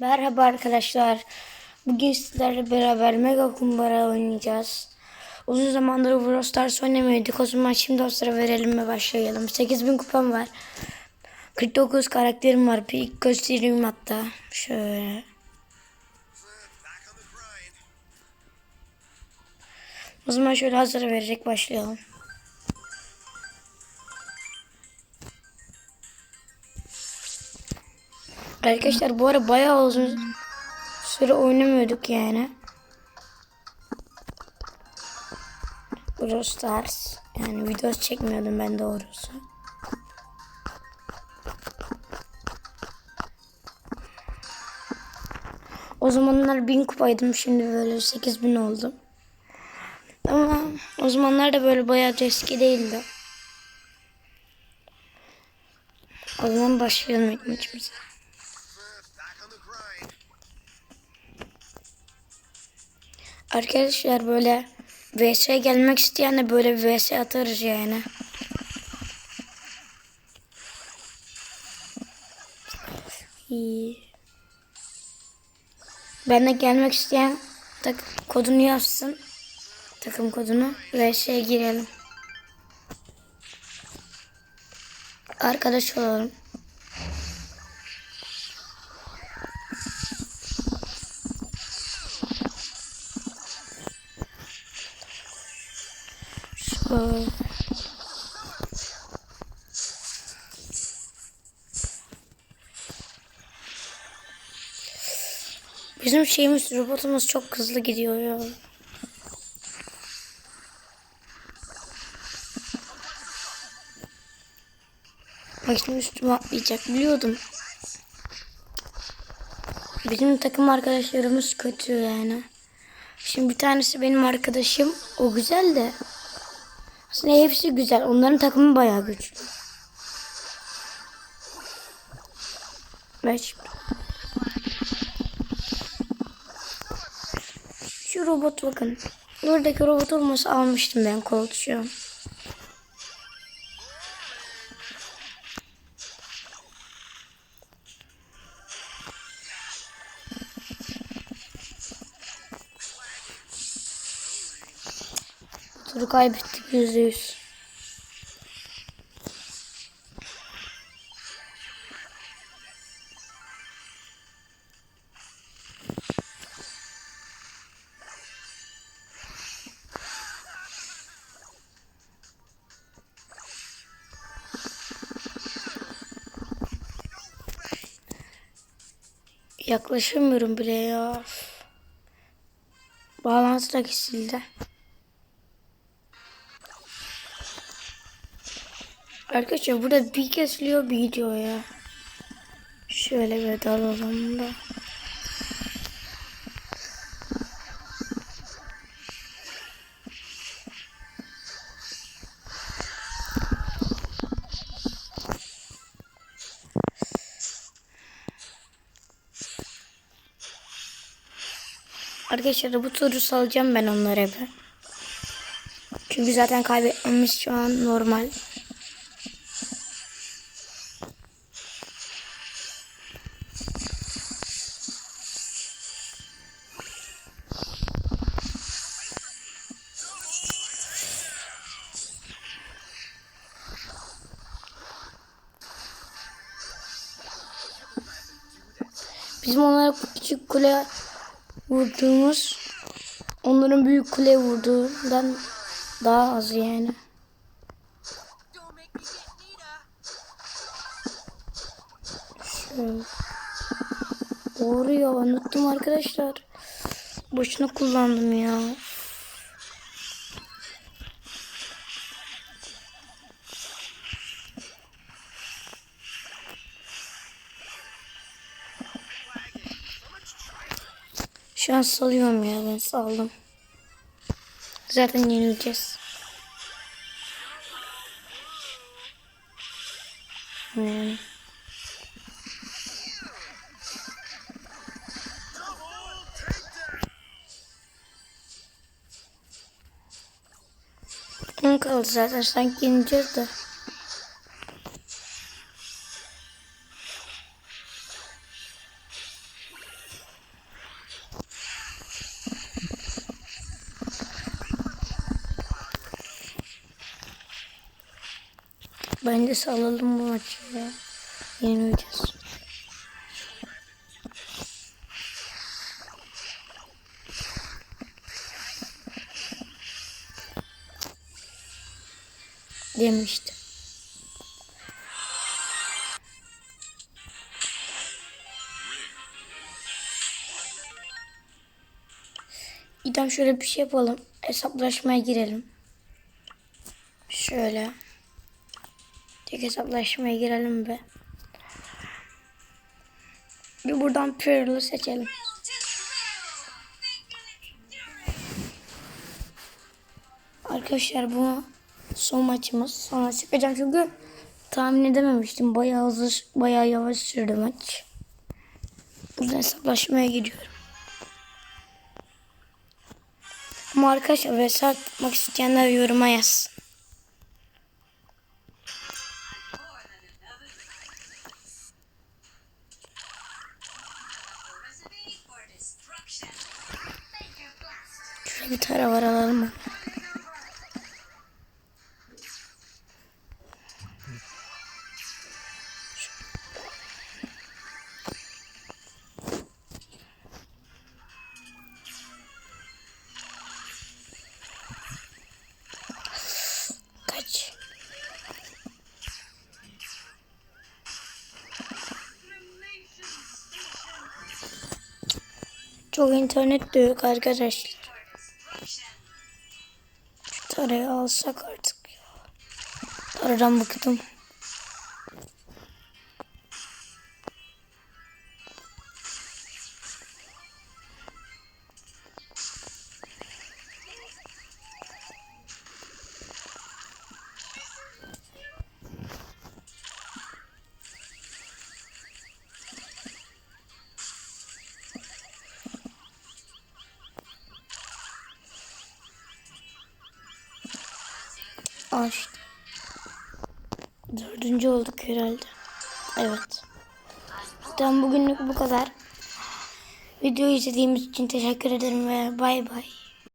Merhaba arkadaşlar. Bugün sizlerle beraber Mega Kumbara oynayacağız. Uzun zamandır Brawl Stars oynamıyorduk. O zaman şimdi o sıra verelim ve başlayalım. 8000 kupam var. 49 karakterim var. Bir göstereyim hatta. Şöyle. O zaman şöyle hazır verecek başlayalım. Arkadaşlar bu ara bayağı uzun süre oynamıyorduk yani. Brawl Stars. Yani video çekmiyordum ben doğrusu. O zamanlar 1000 kupaydım şimdi böyle 8000 oldum. Ama o zamanlar da böyle bayağı eski değildi. O zaman başlayalım ilk. Arkadaşlar böyle VS gelmek isteyen de böyle VS atarız yani. İyi. Benle gelmek isteyen tak kodunu yazsın. Takım kodunu VS'ye girelim. Arkadaş olalım. Bizim şeyimiz robotumuz çok hızlı gidiyor ya. Bak şimdi üstüme atlayacak biliyordum. Bizim takım arkadaşlarımız kötü yani. Şimdi bir tanesi benim arkadaşım. O güzel de. Aslında hepsi güzel. Onların takımı bayağı güçlü. Ben şimdi... Şu robot bakın. Buradaki robot olmasa almıştım ben an. Turu kaybettik yüzde yüz. Yaklaşamıyorum bile ya. Bağlantı da kesildi. Arkadaşlar burada bir kesiliyor bir ya. Şöyle bir dalalım da. Arkadaşlar bu turu salacağım ben onlara bir. Çünkü zaten kaybetmemiz şu an normal. Bizim onlara küçük kule vurduğumuz onların büyük kule vurduğundan daha az yani. Şöyle. Doğru ya unuttum arkadaşlar. Boşuna kullandım ya. Şu an salıyorum ya ben saldım. Zaten yenileceğiz. On kaldı zaten sanki yeneceğiz de. Bence salalım bu maçı ya. Yenileceğiz. Demiştim. İdem şöyle bir şey yapalım. Hesaplaşmaya girelim. Şöyle. Tek hesaplaşmaya girelim be. Bir buradan Pearl'ı seçelim. Arkadaşlar bu son maçımız. Sonra çıkacağım çünkü tahmin edememiştim. Bayağı hızlı, bayağı yavaş sürdü maç. Bu yüzden hesaplaşmaya gidiyorum. Ama arkadaşlar vesaire tutmak isteyenler yoruma yazsın. Bir tara var alalım. Çok internet de yok arkadaşlar. Şu tarayı alsak artık ya. Taradan bıktım. İşte. Dördüncü olduk herhalde. Evet. Zaten bugünlük bu kadar. Videoyu izlediğimiz için teşekkür ederim ve bay bay.